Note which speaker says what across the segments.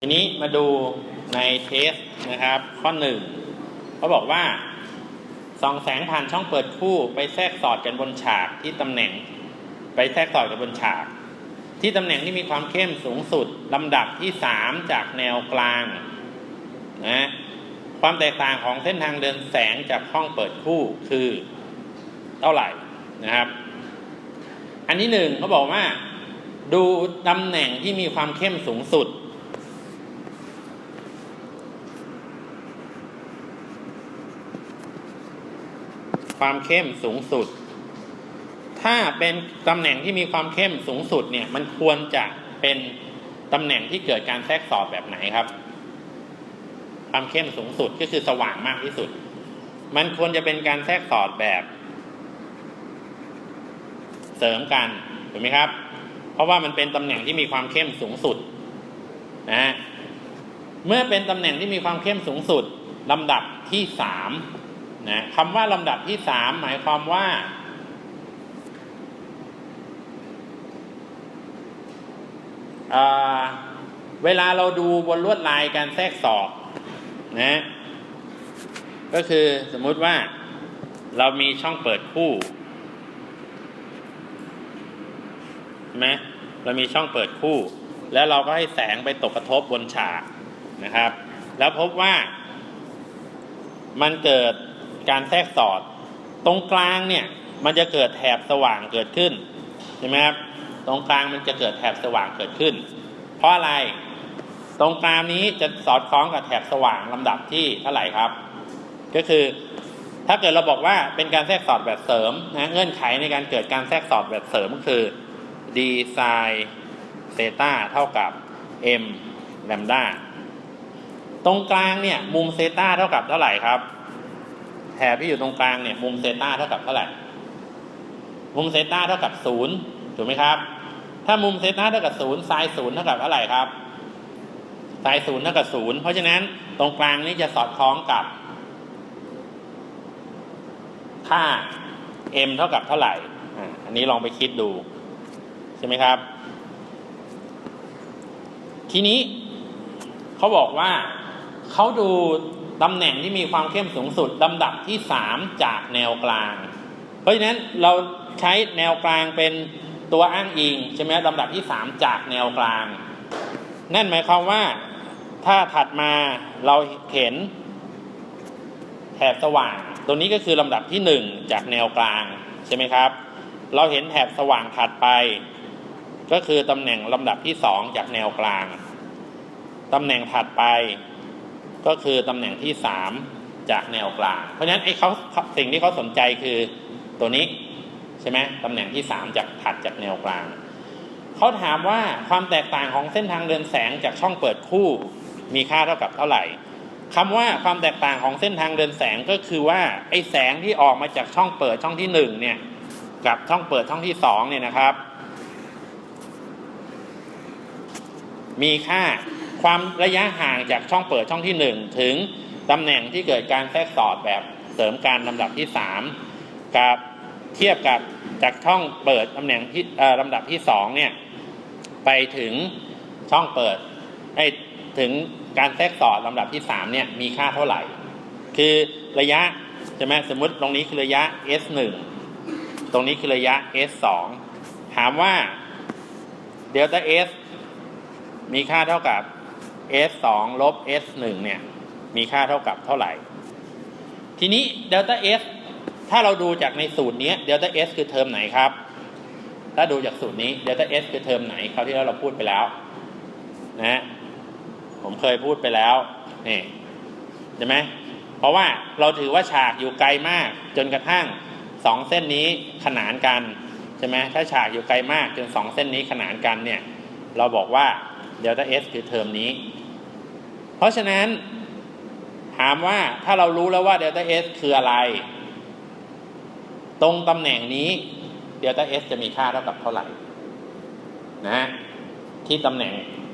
Speaker 1: ทีนี้มาดูในเทสนะครับ ข้อหนึ่งเขาบอกว่าส่องแสงผ่านช่องเปิดคู่ไปแทรกสอดกันบนฉากที่ตำแหน่ง ไปแทรกสอดกันบนฉาก ที่ตำแหน่งที่มีความเข้มสูงสุดลำดับที่สามจากแนวกลางนะความแตกต่างของเส้นทางเดินแสงจากห้องเปิดคู่คือเท่าไหร่นะครับ อันที่หนึ่งเขาบอกว่า ดูตำแหน่งที่มีความเข้มสูงสุด ความเข้มสูงสุด ถ้าเป็นตำแหน่งที่มีความเข้มสูงสุดเนี่ย มันควรจะเป็นตำแหน่งที่เกิดการแทรกสอบแบบไหนครับ ความเข้มสูงสุดก็คือสว่างมากที่สุด มันควรจะเป็นการแทรกสอดแบบ เสริมกันถูกไหมครับ เพราะว่ามันเป็นตำแหน่งที่มีความเข้มสูงสุดนะฮะเมื่อเป็นตำแหน่งที่มีความเข้มสูงสุดลำดับที่สาม นะคำว่าลำดับที่สามหมายความว่าเเวลาเราดูบนลวดลายการแทรกสอบนะก็คือสมมุติว่าเรามีช่องเปิดคู่ใช่ไหมเรามีช่องเปิดคู่ แล้วเราก็ให้แสงไปตกกระทบบนฉากนะครับ แล้วพบว่ามันเกิด การแทรกสอด ตรงกลางเนี่ยมันจะเกิดแถบสว่างเกิดขึ้นใช่ไหมครับตรงกลางมันจะเกิดแถบสว่างเกิดขึ้น เพราะอะไรตรงกลางนี้จะสอดคล้องกับแถบสว่างลำดับที่เท่าไหร่ครับ ก็คือถ้าเกิดเราบอกว่าเป็นการแทรกสอดแบบเสริมนะเงื่อนไขในการเกิดการแทรกสอดแบบเสริมก็คือ d ไซน์เซตาเท่ากับ m แลมดาตรงกลางเนี่ยมุมเซตาเท่ากับเท่าไหร่ครับ แถบที่อยู่ตรงกลางเนี่ยมุมเซต้าเท่ากับเท่าไหร่ มุมเซต้าเท่ากับศูนย์ถูกไหมครับ ถ้ามุมเซต้าเท่ากับศูนย์ไซศูนย์เท่ากับเท่าไหร่ครับไซศูนย์เท่ากับศูนย์เพราะฉะนั้นตรงกลางนี้จะสอดคล้องกับ ค่า m เท่ากับเท่าไหร่ อันนี้ลองไปคิดดู ใช่ไหมครับ ทีนี้เขาบอกว่าเขาดู ตำแหน่งที่มีความเข้มสูงสุดลำดับที่สามจากแนวกลาง เพราะฉะนั้นเราใช้แนวกลางเป็นตัวอ้างอิงใช่ไหมลำดับที่สามจากแนวกลาง นั่นหมายความว่าถ้าถัดมาเราเห็นแถบสว่าง ตัวนี้ก็คือลำดับที่หนึ่งจากแนวกลางใช่ไหมครับ เราเห็นแถบสว่างถัดไป ก็คือตำแหน่งลำดับที่สองจากแนวกลางตำแหน่งถัดไป ก็คือตำแหน่งที่สามจากแนวกลาง เพราะฉะนั้นไอ้เขาสิ่งที่เขาสนใจคือตัวนี้ใช่ไหมตำแหน่งที่สามจากถัดจากแนวกลาง เขาถามว่าความแตกต่างของเส้นทางเดินแสงจากช่องเปิดคู่มีค่าเท่ากับเท่าไหร่คำว่าความแตกต่างของเส้นทางเดินแสงก็คือว่าไอ้แสงที่ออกมาจากช่องเปิดช่องที่หนึ่งเนี่ยกับช่องเปิดช่องที่สองเนี่ยนะครับ มีค่า ความระยะห่างจากช่องเปิดช่องที่หนึ่งถึงตำแหน่งที่เกิดการแทรกสอดแบบเสริมการลำดับที่สามกับเทียบกับจากช่องเปิดตำแหน่งที่ลำดับที่สองเนี่ยไปถึงช่องเปิดไอ้ถึงการแทรกสอดลำดับที่สามเนี่ยมีค่าเท่าไหร่ คือระยะใช่ไหมสมมติตรงนี้คือระยะ s หนึ่งตรงนี้คือระยะ s สองถามว่าเดลต้า s มีค่าเท่ากับ s สองลบ s หนึ่งเนี่ย มีค่าเท่ากับเท่าไหร่ ทีนี้เดลต้า s ถ้าเราดูจากในสูตรนี้เดลต้า s คือเทอมไหนครับ ถ้าดูจากสูตรนี้เดลต้า s คือเทอมไหนคราวที่แล้วเราพูดไปแล้ว นะผมเคยพูดไปแล้วนี่ใช่ไหมเพราะว่าเราถือว่าฉากอยู่ไกลมาก จนกระทั่งสองเส้นนี้ขนานกันใช่ไหมถ้าฉากอยู่ไกลมากจนสองเส้นนี้ขนานกันเนี่ย เราบอกว่าเดลต้าเอสคือเทอมนี้ เพราะฉะนั้นถามว่าถ้าเรารู้แล้วว่าเดลต้าเอสคืออะไร ตรงตำแหน่งนี้เดลต้าเอสจะมีค่าเท่ากับเท่าไหร่นะฮะที่ตำแหน่ง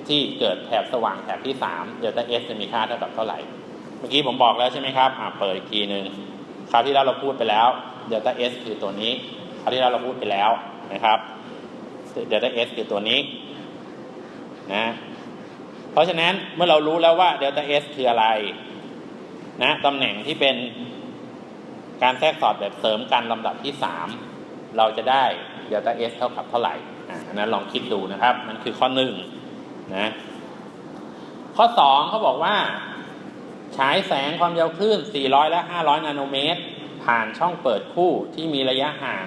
Speaker 1: ที่เกิดแถบสว่างแถบที่สามเดลต้าเอสจะมีค่าเท่ากับเท่าไหร่ เมื่อกี้ผมบอกแล้วใช่ไหมครับอ่าเปิดอีกทีหนึ่งคราวที่แล้วเราพูดไปแล้วเดลต้าเอสคือตัวนี้คราวที่แล้วเราพูดไปแล้วนะครับเดลต้าเอสคือตัวนี้นะ เพราะฉะนั้นเมื่อเรารู้แล้วว่าเดลต้า S คืออะไร นะตำแหน่งที่เป็นการแทรกสอดแบบเสริมกันลำดับที่ 3 เราจะได้เดลต้า S เท่ากับเท่าไหร่อันนั้นลองคิดดูนะครับนั่นคือข้อ1นะข้อ 2เขาบอกว่า ฉายแสงความยาวคลื่น 400 และ 500 นาโนเมตร ผ่านช่องเปิดคู่ที่มีระยะห่าง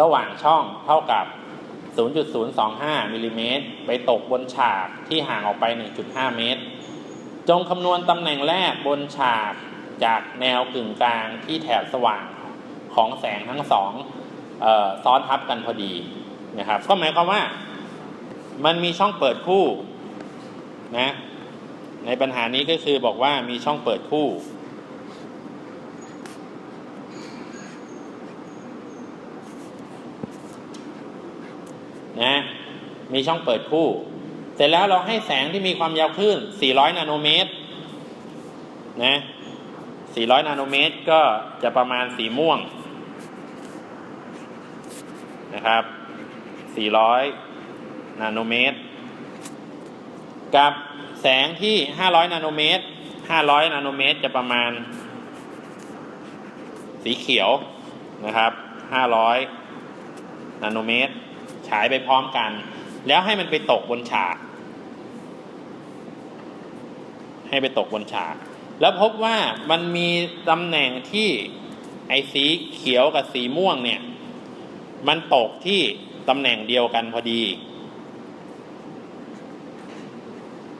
Speaker 1: ระหว่างช่องเท่ากับ 0.025มิลลิเมตรไปตกบนฉากที่ห่างออกไป 1.5 เมตร จงคำนวณตำแหน่งแรกบนฉากจากแนวกึ่งกลางที่แถบสว่างของแสงทั้งสองออซ้อนทับกันพอดีนะครับ ก็หมายความว่ามันมีช่องเปิดคู่นะในปัญหานี้ก็คือบอกว่ามีช่องเปิดคู่ นะ มีช่องเปิดคู่ เสร็จแล้วเราให้แสงที่มีความยาวคลื่น 400 นาโนเมตร นะ 400 นาโนเมตรก็จะประมาณสีม่วง นะครับ 400 นาโนเมตร กับแสงที่ 500 นาโนเมตร 500 นาโนเมตรจะประมาณ สีเขียวนะครับ 500 นาโนเมตรายไปพร้อมกัน แล้วให้มันไปตกบนฉาก ให้ไปตกบนฉาก แล้วพบว่ามันมีตำแหน่งที่ไอ้สีเขียวกับสีม่วงเนี่ย มันตกที่ตำแหน่งเดียวกันพอดี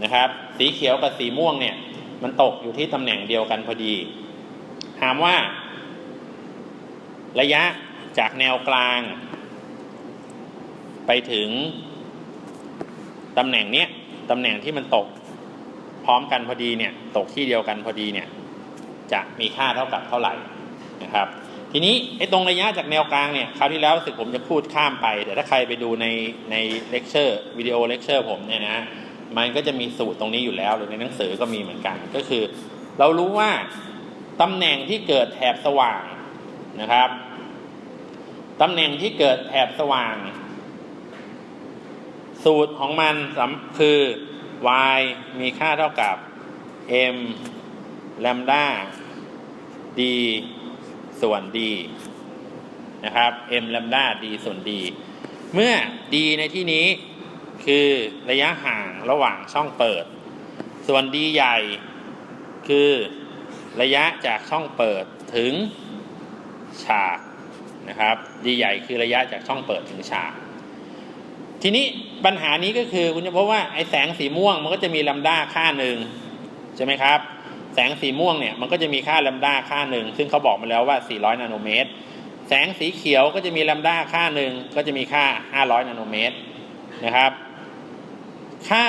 Speaker 1: นะครับ สีเขียวกับสีม่วงเนี่ย มันตกอยู่ที่ตำแหน่งเดียวกันพอดีถามว่า ระยะจากแนวกลาง ไปถึงตำแหน่งเนี้ยตำแหน่งที่มันตกพร้อมกันพอดีเนี่ยตกที่เดียวกันพอดีเนี่ยจะมีค่าเท่ากับเท่าไหร่นะครับ ทีนี้ไอ้ตรงระยะจากแนวกลางเนี่ยคราวที่แล้วสึกผมจะพูดข้ามไป แต่ถ้าใครไปดูในในเลคเชอร์วิดีโอเลคเชอร์ผมเนี่ยนะมันก็จะมีสูตรตรงนี้อยู่แล้ว หรือในหนังสือก็มีเหมือนกัน ก็คือ เรารู้ว่าตำแหน่งที่เกิดแถบสว่างนะครับตำแหน่งที่เกิดแถบสว่าง สูตรของมันคือ y มีค่าเท่ากับ m แลมดา d ส่วน d นะครับ m แลมดา d ส่วน d เมื่อ d ในที่นี้คือระยะห่างระหว่างช่องเปิด ส่วน d ใหญ่คือระยะจากช่องเปิดถึงฉากนะครับ d ใหญ่คือระยะจากช่องเปิดถึงฉาก ทีนี้ ปัญหานี้ก็คือคุณจะพบว่าไอ้แสงสีม่วงมันก็จะมีลัมด้าค่าหนึ่งใช่ไหมครับ แสงสีม่วงเนี่ยมันก็จะมีค่าลัมด้าค่าหนึ่งซึ่งเขาบอกมาแล้วว่า 400 นาโนเมตร แสงสีเขียวก็จะมีลัมด้าค่าหนึ่งก็จะมีค่า 500 นาโนเมตรนะครับ ค่า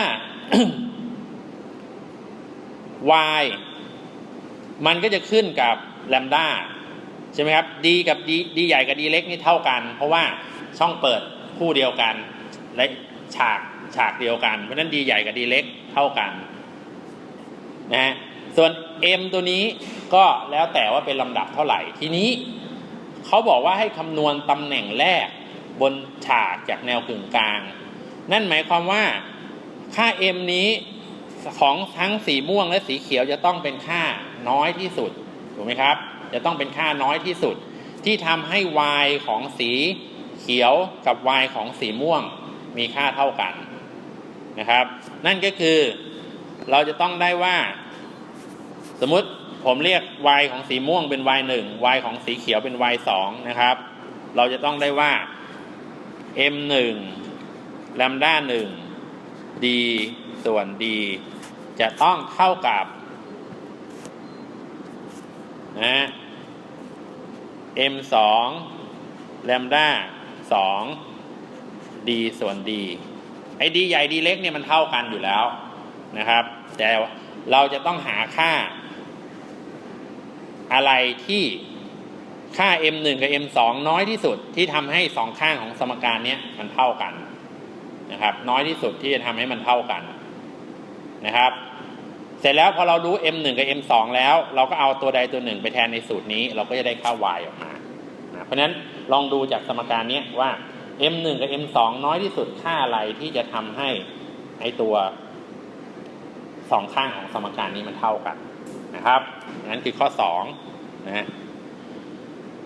Speaker 1: y มันก็จะขึ้นกับแลมด้าใช่ไหมครับ d กับ d d ใหญ่กับ d เล็กนี่เท่ากัน เพราะว่าช่องเปิดคู่เดียวกันและ ฉากฉากเดียวกัน เพราะนั้น d ใหญ่กับ d เล็กเท่ากันนะฮะส่วน m ตัวนี้ก็แล้วแต่ว่าเป็นลำดับเท่าไหร่ทีนี้เขาบอกว่าให้คำนวณตำแหน่งแรกบนฉากจากแนวกึ่งกลาง นั่นหมายความว่าค่า m นี้ของทั้งสีม่วงและสีเขียวจะต้องเป็นค่าน้อยที่สุดถูกไหมครับ จะต้องเป็นค่าน้อยที่สุด ที่ทำให้ y ของสีเขียวกับ y ของสีม่วง มีค่าเท่ากันนะครับ นั่นก็คือเราจะต้องได้ว่า สมมติผมเรียก y ของสีม่วงเป็น y 1 y ของสีเขียวเป็น y 2นะครับ เราจะต้องได้ว่า m 1 lambda 1 d ส่วน d จะต้องเท่ากับ นะ m 2 lambda 2 d ส่วน d ไอ้ d ใหญ่ d เล็กเนี่ยมันเท่ากันอยู่แล้วนะครับ แต่เราจะต้องหาค่า อะไรที่ค่า m 1กับ m 2น้อยที่สุดที่ทำให้สองข้างของสมการเนี้ยมันเท่ากันนะครับ น้อยที่สุดที่จะทำให้มันเท่ากันนะครับ เสร็จแล้วพอเรารู้ m 1กับ m 2แล้ว เราก็เอาตัวใดตัวหนึ่งไปแทนในสูตรนี้ เราก็จะได้ค่า y ออกมานะเพราะฉะนั้นลองดูจากสมการนี้ว่า m 1 กับ m 2 น้อยที่สุดค่าอะไรที่จะทำให้ไอตัวสองข้างของสมการนี้มันเท่ากันนะครับ นั่นคือข้อสองนะฮะ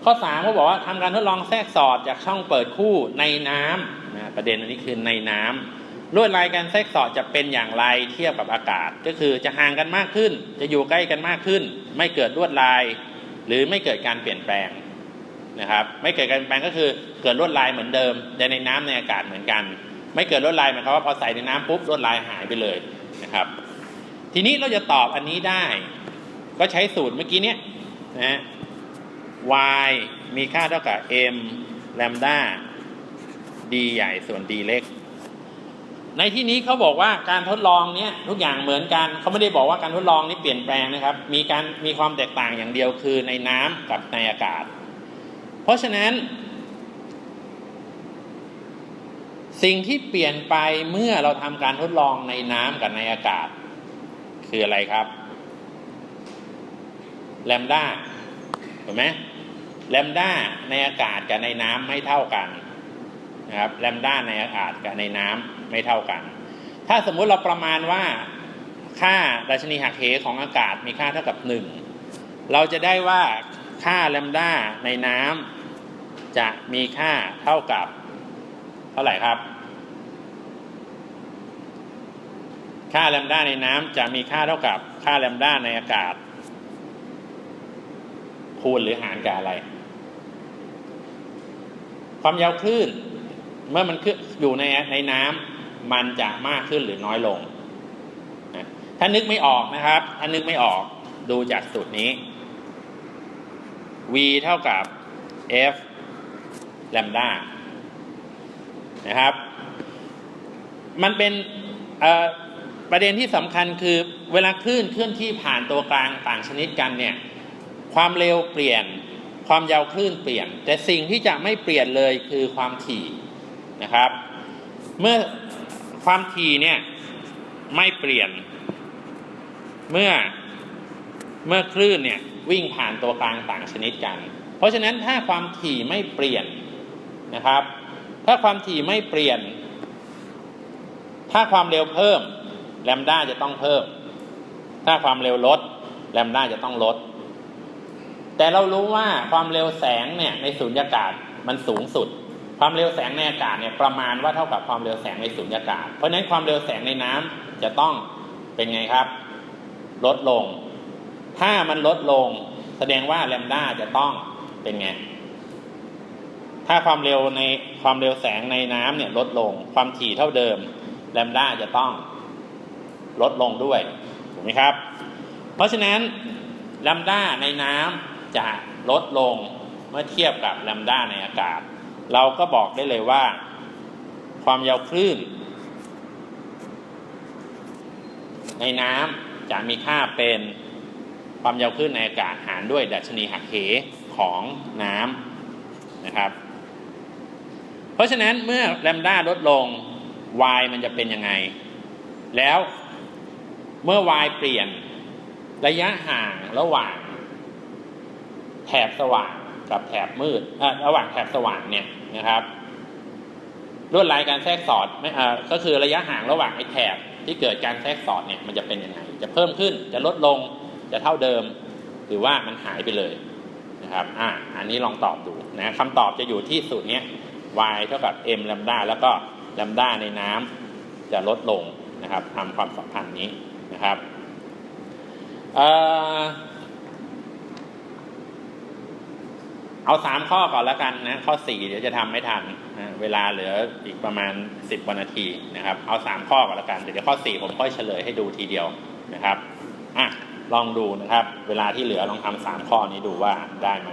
Speaker 1: ข้อสามเขาบอกว่าทำการทดลองแทรกสอดจากช่องเปิดคู่ในน้ำนะประเด็นอันนี้คือในน้ำลวดลายการแทรกสอดจะเป็นอย่างไรเทียบกับอากาศ ก็คือจะห่างกันมากขึ้น จะอยู่ใกล้กันมากขึ้น ไม่เกิดลวดลาย หรือไม่เกิดการเปลี่ยนแปลง นะครับ ไม่เกิดการเปลี่ยนแปลงก็คือเกิดลวดลายเหมือนเดิมแต่ในน้ำในอากาศเหมือนกัน ไม่เกิดลวดลายหมายความว่าพอใส่ในน้ำปุ๊บลวดลายหายไปเลยนะครับ ทีนี้เราจะตอบอันนี้ได้ ก็ใช้สูตรเมื่อกี้เนี้ยนะฮะ y มีค่าเท่ากับ m แลมดา d ใหญ่ส่วน d เล็ก ในที่นี้เขาบอกว่าการทดลองเนี้ยทุกอย่างเหมือนกันเขาไม่ได้บอกว่าการทดลองนี้เปลี่ยนแปลงนะครับ มีการมีความแตกต่างอย่างเดียวคือในน้ำกับในอากาศ ราะฉะนั้น สิ่งที่เปลี่ยนไปเมื่อเราทำการทดลองในน้ำกับในอากาศ คืออะไรครับแลมด้าถูกไหมแลมด้าในอากาศกับในน้ำไม่เท่ากันนะครับแลมด้าในอากาศกับในน้ำไม่เท่ากัน ถ้าสมมุติเราประมาณว่าค่าดัชนีหักเหของอากาศมีค่าเท่ากับหนึ่งเราจะได้ว่า ค่าแลมด้าในน้ำจะมีค่าเท่ากับ เท่าไหร่ครับ ค่าแลมด้าในน้ำจะมีค่าเท่ากับ ค่าแลมด้าในอากาศ คูณหรือหารกับอะไร ความยาวคลื่น เมื่อมันขึ้นอยู่ในในน้ำมันจะมากขึ้นหรือน้อยลง ถ้านึกไม่ออกนะครับ ถ้านึกไม่ออกดูจากสูตรนี้ v เท่ากับ f แลมด้านะครับ มันเป็นประเด็นที่สำคัญคือเวลาคลื่นเคลื่อนที่ผ่านตัวกลางต่างชนิดกันเนี่ย ความเร็วเปลี่ยนความยาวคลื่นเปลี่ยน แต่สิ่งที่จะไม่เปลี่ยนเลยคือความถี่นะครับ เมื่อความถี่เนี่ยไม่เปลี่ยน เมื่อเมื่อคลื่นเนี่ย วิ่งผ่านตัวกลางต่างชนิดกัน เพราะฉะนั้นถ้าความถี่ไม่เปลี่ยนนะครับ ถ้าความถี่ไม่เปลี่ยน ถ้าความเร็วเพิ่มแลมด้าจะต้องเพิ่ม ถ้าความเร็วลดแลมด้าจะต้องลด แต่เรารู้ว่าความเร็วแสงเนี่ยในสูญญากาศมันสูงสุด ความเร็วแสงในอากาศเนี่ยประมาณว่าเท่ากับความเร็วแสงในสูญญากาศ เพราะฉะนั้นความเร็วแสงในน้ำจะต้องเป็นไงครับ ลดลง ถ้ามันลดลง แสดงว่าแลมด้าจะต้องเป็นไง ถ้าความเร็วในความเร็วแสงในน้ำเนี่ยลดลง ความถี่เท่าเดิมแลมด้าจะต้องลดลงด้วย ถูกไหมครับ เพราะฉะนั้นแลมด้าในน้ำจะลดลงเมื่อเทียบกับแลมด้าในอากาศ เราก็บอกได้เลยว่า ความยาวคลื่น ในน้ำจะมีค่าเป็น ความยาวคลื่นในอากาศหารด้วยดัชนีหักเหของน้ำนะครับ เพราะฉะนั้นเมื่อแลมด้าลดลง y มันจะเป็นยังไง แล้วเมื่อ y เปลี่ยนระยะห่างระหว่างแถบสว่างกับแถบมืดระหว่างแถบสว่างเนี่ยนะครับลวดลายการแทรกสอดไม่ก็คือระยะห่างระหว่างไอ้แถบที่เกิดการแทรกสอดเนี่ยมันจะเป็นยังไง จะเพิ่มขึ้นจะลดลง จะเท่าเดิม หรือว่ามันหายไปเลยนะครับอ่าอันนี้ลองตอบดูนะคำตอบจะอยู่ที่สูตรนี้ y เท่ากับ m แลมด้าแล้วก็แลมด้าในน้ำจะลดลงนะครับทำความสัมพันธ์นี้นะครับเอาสามข้อก่อนแล้วกันนะข้อสี่เดี๋ยวจะทำไม่ทันนะเวลาเหลืออีกประมาณสิบวนนาทีนะครับ เอาสามข้อก่อนแล้วกันเดี๋ยวข้อสี่ผมค่อยเฉลยให้ดูทีเดียวนะครับอะ ลองดูนะครับ เวลาที่เหลือลองทำสามข้อนี้ดูว่าได้ไหม